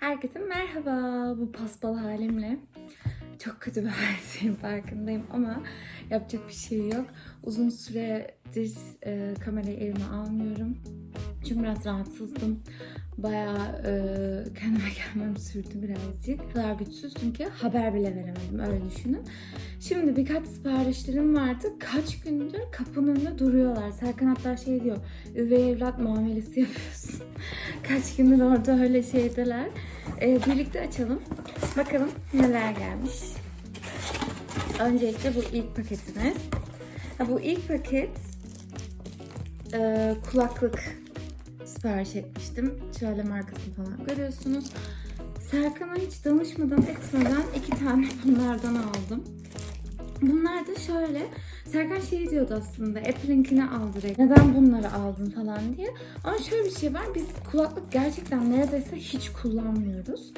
Herkese merhaba. Bu paspal halimle çok kötü bir haldeyim farkındayım ama yapacak bir şey yok. Uzun süredir e, kamerayı elime almıyorum. Çünkü biraz rahatsızdım. Bayağı e, kendime gelmem sürdü birazcık. O kadar güçsüzdüm ki haber bile veremedim öyle düşünün. Şimdi birkaç siparişlerim vardı. Kaç gündür kapının önünde duruyorlar. Serkan hatta şey diyor, üvey evlat muamelesi yapıyorsun. Kaç gündür orada öyle şeydeler. Ee, birlikte açalım. Bakalım neler gelmiş. Öncelikle bu ilk paketimiz. Ha, bu ilk paket e, kulaklık sipariş etmiştim. Şöyle markasını falan görüyorsunuz. Serkan'a hiç danışmadan etmeden iki tane bunlardan aldım. Bunlar da şöyle, Serkan şey diyordu aslında, Apple'ınkini al direkt. Neden bunları aldın falan diye. Ama şöyle bir şey var, biz kulaklık gerçekten neredeyse hiç kullanmıyoruz.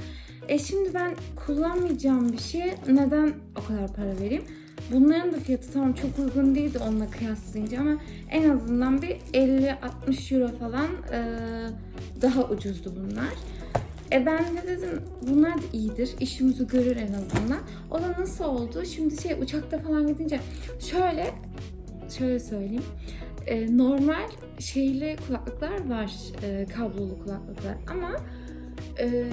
E şimdi ben kullanmayacağım bir şeye neden o kadar para vereyim? Bunların da fiyatı tamam çok uygun değildi onunla kıyaslayınca ama en azından bir 50-60 euro falan e, daha ucuzdu bunlar. E ben de dedim bunlar da iyidir. işimizi görür en azından. O da nasıl oldu? Şimdi şey uçakta falan gidince şöyle şöyle söyleyeyim. E, normal şeyli kulaklıklar var. e, kablolu kulaklıklar ama e,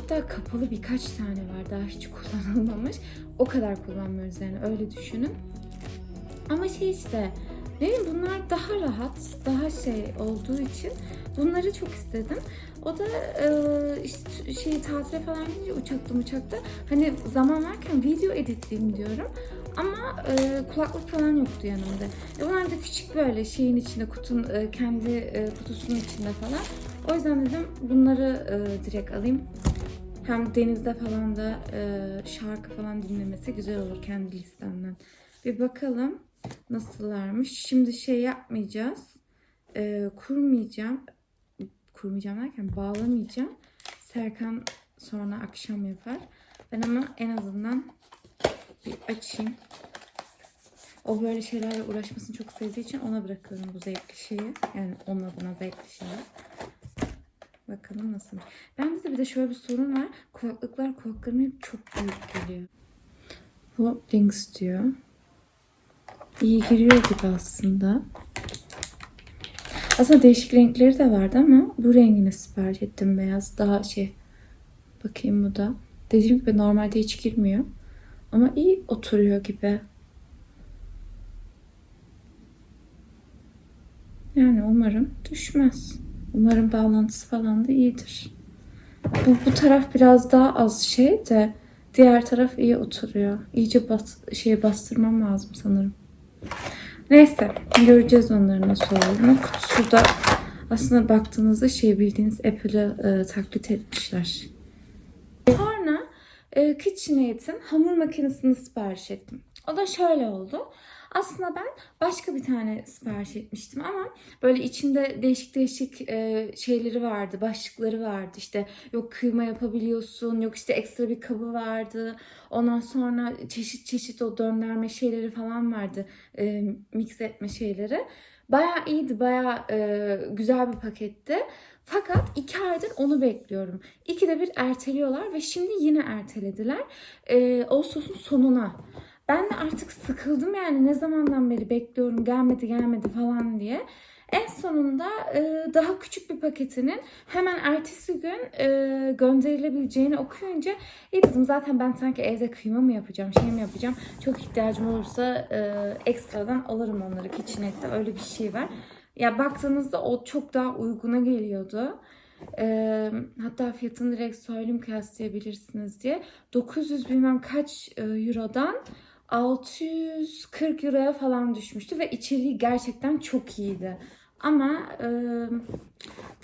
hatta kapalı birkaç tane var daha hiç kullanılmamış. O kadar kullanmıyoruz yani öyle düşünün. Ama şey işte ne bunlar daha rahat, daha şey olduğu için bunları çok istedim. O da e, işte şey tatile falan gidince uçakta uçakta hani zaman varken video editleyeyim diyorum. Ama e, kulaklık falan yoktu yanımda. E, bunlar da küçük böyle şeyin içinde, kutun e, kendi e, kutusunun içinde falan. O yüzden dedim bunları e, direkt alayım. Hem denizde falan da e, şarkı falan dinlemesi güzel olur kendi listemden. Bir bakalım nasıllarmış. Şimdi şey yapmayacağız. E, kurmayacağım. Kurmayacağım derken bağlamayacağım. Serkan sonra akşam yapar. Ben ama en azından bir açayım. O böyle şeylerle uğraşmasını çok sevdiği için ona bırakıyorum bu zevkli şeyi. Yani onun adına zevkli şeyi. Bakalım nasıl. Bende de bir de şöyle bir sorun var. Kulaklıklar kulaklarıma hep çok büyük geliyor. Bu Links diyor. İyi giriyor gibi aslında. Aslında değişik renkleri de vardı ama bu rengini sipariş ettim beyaz. Daha şey bakayım bu da. Dediğim gibi normalde hiç girmiyor. Ama iyi oturuyor gibi. Yani umarım düşmez. Umarım bağlantısı falan da iyidir. Bu, bu taraf biraz daha az şey de diğer taraf iyi oturuyor. İyice bas, şey bastırmam lazım sanırım. Neyse göreceğiz onların nasıl olduğunu. Kutusu da aslında baktığınızda şey bildiğiniz Apple'ı e, taklit etmişler. Sonra e, KitchenAid'in hamur makinesini sipariş ettim. O da şöyle oldu. Aslında ben başka bir tane sipariş etmiştim ama böyle içinde değişik değişik e, şeyleri vardı, başlıkları vardı. İşte yok kıyma yapabiliyorsun, yok işte ekstra bir kabı vardı. Ondan sonra çeşit çeşit o döndürme şeyleri falan vardı, e, mix etme şeyleri. Bayağı iyiydi, bayağı e, güzel bir paketti. Fakat iki aydır onu bekliyorum. İkide bir erteliyorlar ve şimdi yine ertelediler. E, Ağustos'un sonuna. Ben de artık sıkıldım yani ne zamandan beri bekliyorum gelmedi gelmedi falan diye. En sonunda e, daha küçük bir paketinin hemen ertesi gün e, gönderilebileceğini okuyunca iyi dedim zaten ben sanki evde kıyma mı yapacağım şey mi yapacağım çok ihtiyacım olursa e, ekstradan alırım onları KitchenAid'de öyle bir şey var. Ya baktığınızda o çok daha uyguna geliyordu. E, hatta fiyatını direkt söyleyeyim kıyaslayabilirsiniz diye. 900 bilmem kaç e, eurodan 640 euroya falan düşmüştü ve içeriği gerçekten çok iyiydi. Ama e,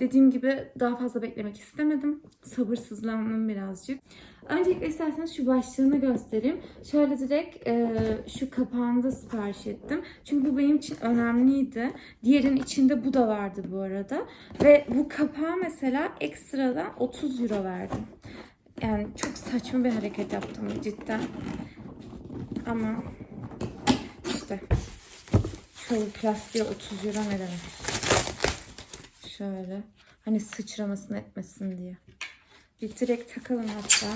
dediğim gibi daha fazla beklemek istemedim. Sabırsızlandım birazcık. Öncelikle isterseniz şu başlığını göstereyim. Şöyle direkt e, şu kapağında sipariş ettim. Çünkü bu benim için önemliydi. Diğerinin içinde bu da vardı bu arada. Ve bu kapağı mesela ekstradan 30 euro verdim. Yani çok saçma bir hareket yaptım cidden. Ama işte şöyle plastiğe 30 euro ne demek? Şöyle. Hani sıçramasını etmesin diye. Bir direkt takalım hatta.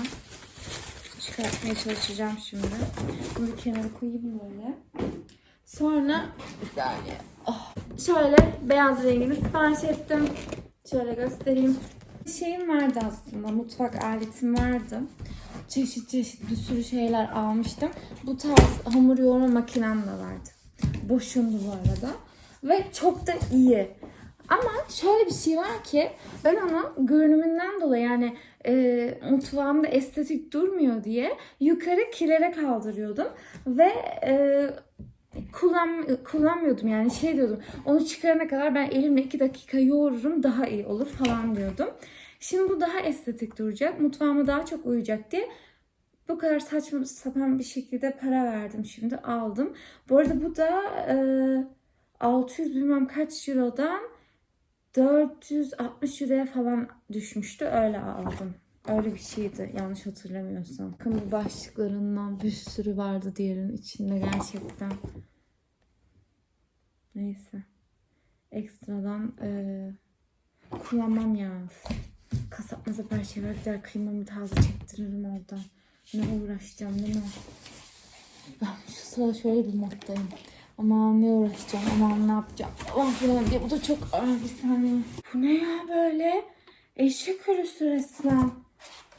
Çıkartmaya çalışacağım şimdi. Bunu bir kenara koyayım böyle. Sonra bir. Oh. Şöyle beyaz rengini sipariş ettim. Şöyle göstereyim. Şeyim vardı aslında. Mutfak aletim vardı. Çeşit çeşit bir sürü şeyler almıştım. Bu tarz hamur yoğurma makinem de vardı. Boşundu bu arada. Ve çok da iyi. Ama şöyle bir şey var ki ben onu görünümünden dolayı yani e, mutfağımda estetik durmuyor diye yukarı kilere kaldırıyordum. Ve e, kullan, kullanmıyordum yani şey diyordum onu çıkarana kadar ben elimle iki dakika yoğururum daha iyi olur falan diyordum. Şimdi bu daha estetik duracak mutfağıma daha çok uyacak diye bu kadar saçma sapan bir şekilde para verdim şimdi aldım. Bu arada bu da e, 600 bilmem kaç eurodan 460 euroya falan düşmüştü öyle aldım. Öyle bir şeydi yanlış hatırlamıyorsam. Bu başlıklarından bir sürü vardı diğerinin içinde gerçekten. Neyse. Ekstradan eee, kullanmam ya. Kasap masap her şeyler gider kıymamı taze çektiririm oradan. Ne uğraşacağım değil mi? Ben şu sıra şöyle bir moddayım. Aman ne uğraşacağım, aman ne yapacağım. Allah falan diye. Bu da çok ağır bir saniye. Bu ne ya böyle? Eşek ölüsü resmen.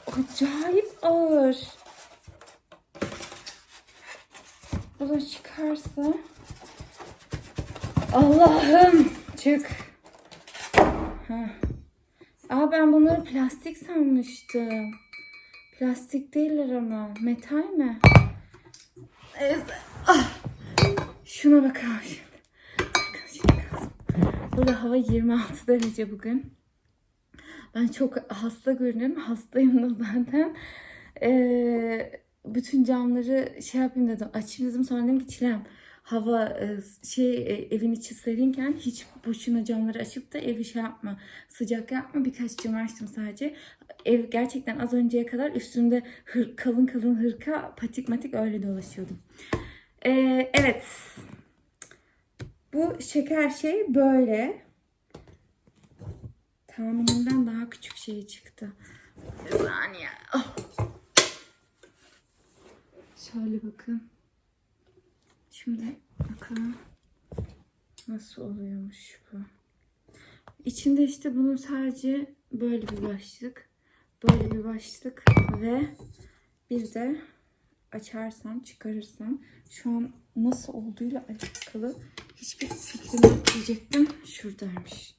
Acayip ağır. Bu da çıkarsa. Allah'ım. Çık. Heh. Aa ben bunları plastik sanmıştım. Plastik değiller ama. Metal mi? Neyse. Ah. Şuna bakalım şimdi. Burada hava 26 derece bugün. Ben çok hasta görünüyorum. Hastayım da zaten. Ee, bütün camları şey yapayım dedim. Açayım dedim. Sonra dedim ki Çilem hava e, şey e, evin içi serinken hiç boşuna camları açıp da evi şey yapma. Sıcak yapma. Birkaç cam açtım sadece. Ev gerçekten az önceye kadar üstünde hır, kalın kalın hırka patik matik öyle dolaşıyordum. Ee, evet. Bu şeker şey böyle. Tahminimden daha küçük şey çıktı. Bir saniye. Oh. Şöyle bakın. Şimdi bakalım nasıl oluyormuş bu. İçinde işte bunun sadece böyle bir başlık, böyle bir başlık ve bir de açarsam, çıkarırsam şu an nasıl olduğuyla alakalı hiçbir fikrim yok diyecektim. Şuradaymış.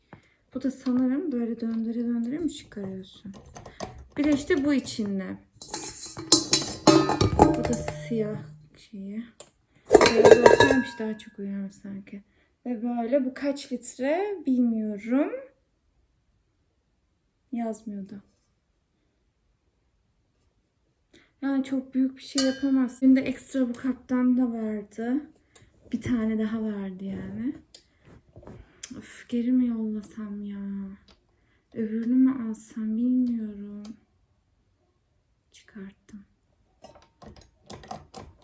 Bu da sanırım böyle döndüre döndüre mi çıkarıyorsun? Bir de işte bu içinde. Bu da siyah şeyi. Olsaymış daha çok uyarmış sanki. Ve böyle bu kaç litre bilmiyorum. Yazmıyordu. Yani çok büyük bir şey yapamaz. Şimdi ekstra bu kaptan da vardı. Bir tane daha vardı yani. Of geri mi yollasam ya? Öbürünü mü alsam bilmiyorum.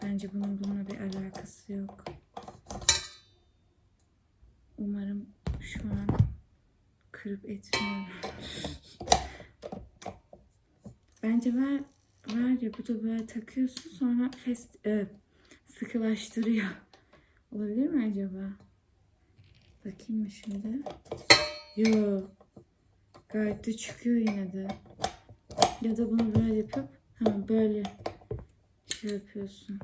Bence bunun bununla bir alakası yok. Umarım şu an kırıp etmiyorum. Bence ver, ver ya bu da böyle takıyorsun sonra fest, e, sıkılaştırıyor. Olabilir mi acaba? Bakayım mı şimdi? Yo. Gayet de çıkıyor yine de. Ya da bunu böyle yapıp ha böyle şey yapıyorsun.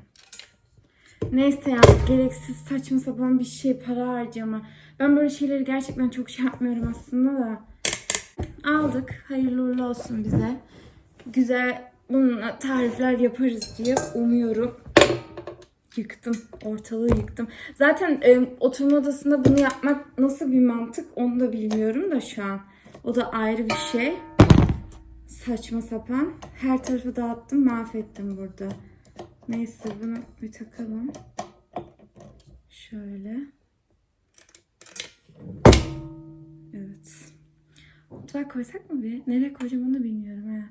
Neyse ya gereksiz saçma sapan bir şey para harcama. Ben böyle şeyleri gerçekten çok şey yapmıyorum aslında da. Aldık. Hayırlı uğurlu olsun bize. Güzel bununla tarifler yaparız diye umuyorum. Yıktım. Ortalığı yıktım. Zaten e, oturma odasında bunu yapmak nasıl bir mantık onu da bilmiyorum da şu an. O da ayrı bir şey. Saçma sapan. Her tarafı dağıttım mahvettim burada. Neyse bunu bir takalım. Şöyle. Evet. Mutfağa koysak mı bir? Nereye koyacağım onu bilmiyorum ha.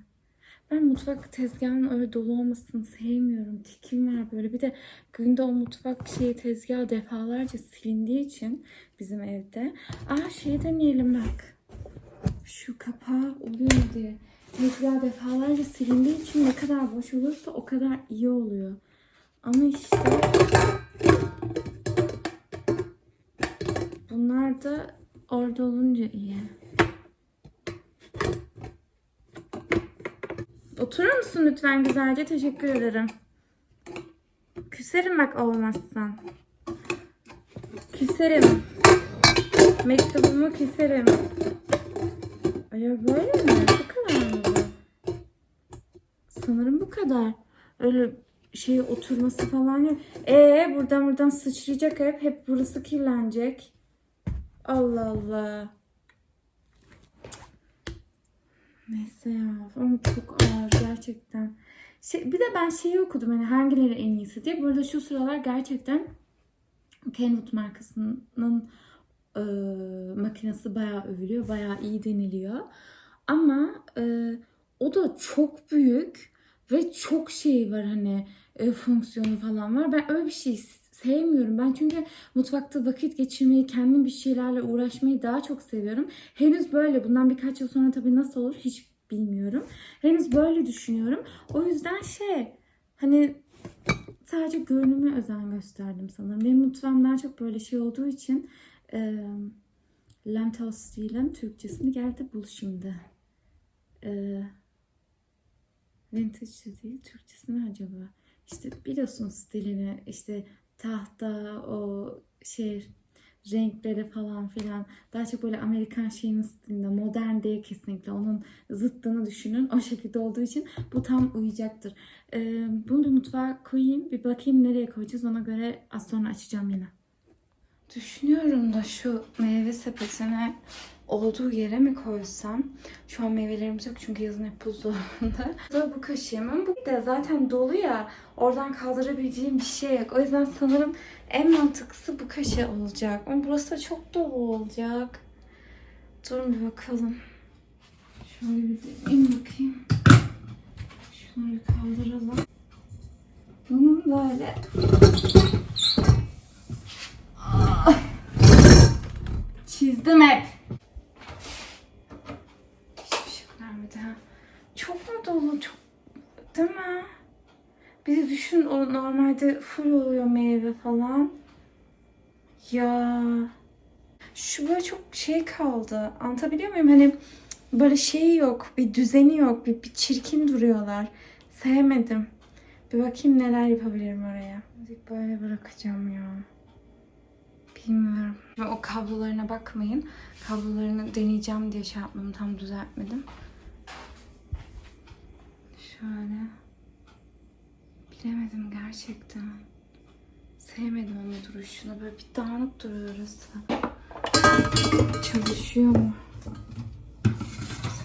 Ben mutfak tezgahının öyle dolu olmasını sevmiyorum. Tikim var böyle. Bir de günde o mutfak şeyi tezgahı defalarca silindiği için bizim evde. Aa şey deneyelim bak. Şu kapağı oluyor diye. Tekrar defalarca silindiği için ne kadar boş olursa o kadar iyi oluyor. Ama işte bunlar da orada olunca iyi. Oturur musun lütfen güzelce? Teşekkür ederim. Küserim bak olmazsan. Küserim. Mektubumu küserim. Acaba böyle mi? Kadar. Öyle şey oturması falan yok. Ee buradan buradan sıçrayacak hep. Hep burası kirlenecek. Allah Allah. Neyse ya. Ama çok ağır gerçekten. Şey, bir de ben şeyi okudum hani hangileri en iyisi diye. Burada şu sıralar gerçekten Kenwood markasının e, makinesi bayağı övülüyor. Bayağı iyi deniliyor. Ama e, o da çok büyük ve çok şey var hani e, fonksiyonu falan var. Ben öyle bir şey sevmiyorum. Ben çünkü mutfakta vakit geçirmeyi, kendim bir şeylerle uğraşmayı daha çok seviyorum. Henüz böyle. Bundan birkaç yıl sonra tabii nasıl olur hiç bilmiyorum. Henüz böyle düşünüyorum. O yüzden şey hani sadece görünüme özen gösterdim sanırım. Benim mutfağım daha çok böyle şey olduğu için e, lentil steel'in Türkçesini geldi bul şimdi. E, vintage de değil Türkçesi ne acaba? İşte biliyorsun stilini işte tahta o şey renkleri falan filan daha çok böyle Amerikan şeyinin stilinde modern değil kesinlikle onun zıttını düşünün o şekilde olduğu için bu tam uyacaktır. Ee, bunu bir mutfağa koyayım bir bakayım nereye koyacağız ona göre az sonra açacağım yine. Düşünüyorum da şu meyve sepetine olduğu yere mi koysam? Şu an meyvelerimiz yok çünkü yazın hep buzdolabında. Bu kaşığımın bu da zaten dolu ya. Oradan kaldırabileceğim bir şey yok. O yüzden sanırım en mantıklısı bu kaşığı olacak. Ama burası da çok dolu olacak. Durun bir bakalım. Şöyle bir in bakayım. Şunları kaldıralım. Bunun böyle Çizdim hep. Hiçbir şey vermedi ha. Çok mu dolu? Çok değil mi? Bir de düşün o normalde full oluyor meyve falan. Ya şu böyle çok şey kaldı. Anlatabiliyor muyum? Hani böyle şeyi yok. Bir düzeni yok. Bir, bir çirkin duruyorlar. Sevmedim. Bir bakayım neler yapabilirim oraya. Böyle bırakacağım ya. Bilmiyorum. O kablolarına bakmayın. Kablolarını deneyeceğim diye şey yapmam. Tam düzeltmedim. Şöyle. Bilemedim gerçekten. Sevmedim ama duruşunu. Böyle bir dağınık duruyor orası. Çalışıyor mu?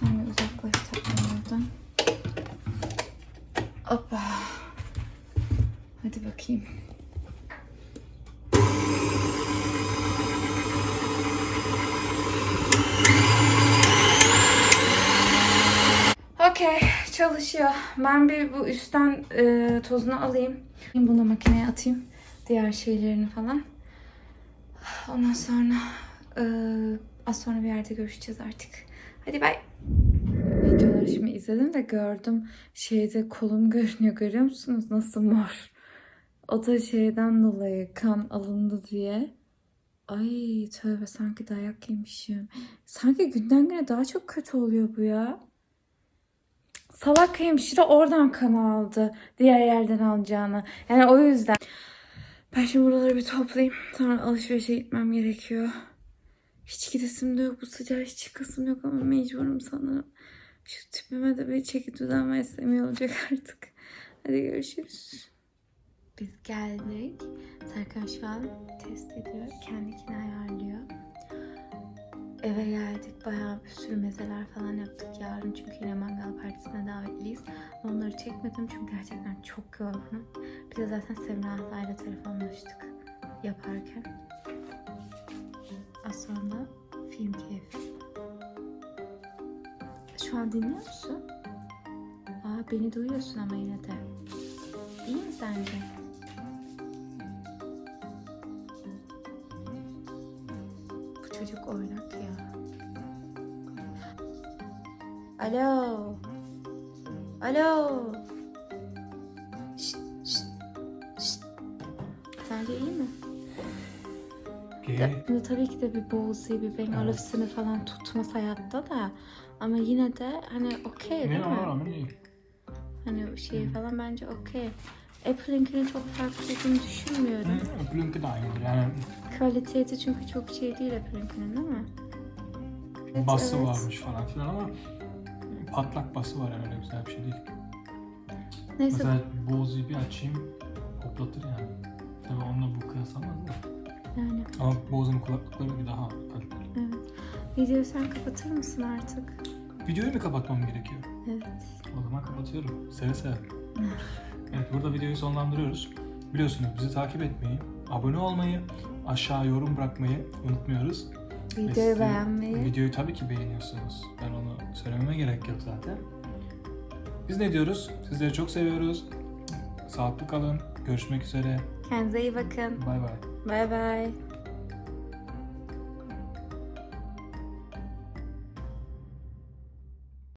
Sen de uzaklaş tatlım oradan. Hoppa. Hadi bakayım. Okey, çalışıyor. Ben bir bu üstten e, tozunu alayım. Bunu makineye atayım. Diğer şeylerini falan. Ondan sonra e, az sonra bir yerde görüşeceğiz artık. Hadi bay. Videoları şimdi izledim de gördüm. Şeyde kolum görünüyor. Görüyor musunuz? Nasıl mor. O da şeyden dolayı kan alındı diye. Ay tövbe sanki dayak yemişim. Sanki günden güne daha çok kötü oluyor bu ya. Salak hemşire oradan kan aldı. Diğer yerden alacağını. Yani o yüzden. Ben şimdi buraları bir toplayayım. Sonra alışverişe gitmem gerekiyor. Hiç gidesim de yok. Bu sıcağı hiç çıkasım yok ama mecburum sanırım. Şu tipime de bir çeki düzen versem iyi olacak artık. Hadi görüşürüz. Biz geldik. Serkan şu an test ediyor. Kendikini ayarlıyor. Eve geldik. Bayağı bir sürü mezeler falan yaptık yarın. Çünkü yine mangal partisine davetliyiz. Onları çekmedim çünkü gerçekten çok yorgunum. Bir de zaten Semra ablayla telefonlaştık yaparken. Az sonra film keyfi. Şu an dinliyor musun? Aa beni duyuyorsun ama yine de. İyi mi sence? Çocuk oynak ya. Alo. Alo. Şşt, şşt, şşt. Sence iyi mi? Okey. Ya, tabii ki de bir Bowsy, bir Bang Evet. Falan tutmaz hayatta da. Ama yine de hani okey değil Yine ona mi? rağmen iyi. Hani şey falan bence okey. Apple'ınkinin çok farklı olduğunu düşünmüyorum. Hı, Öpülünki de aynıdır. Yani Kalitesi çünkü çok şey değil Apple'ınkinin değil mi? Evet, bası evet. varmış falan filan ama patlak bası var yani öyle güzel bir şey değil. Neyse Mesela Bose'yi bir açayım hoplatır yani. Tabii onunla bu kıyaslamaz da. yani Ama Bose'un kulaklıkları daha kaliteli. evet. Videoyu sen kapatır mısın artık? Videoyu mu kapatmam gerekiyor? Evet. O zaman kapatıyorum. Seve seve. evet burada videoyu sonlandırıyoruz. Biliyorsunuz bizi takip etmeyi, abone olmayı, aşağı yorum bırakmayı unutmuyoruz. Ve Videoyu sizi- beğenmeyi. Videoyu tabii ki beğeniyorsunuz. Ben onu söylememe gerek yok zaten. Biz ne diyoruz? Sizleri çok seviyoruz. Sağlıklı kalın. Görüşmek üzere. Kendinize iyi bakın. Bay bay. Bay bay.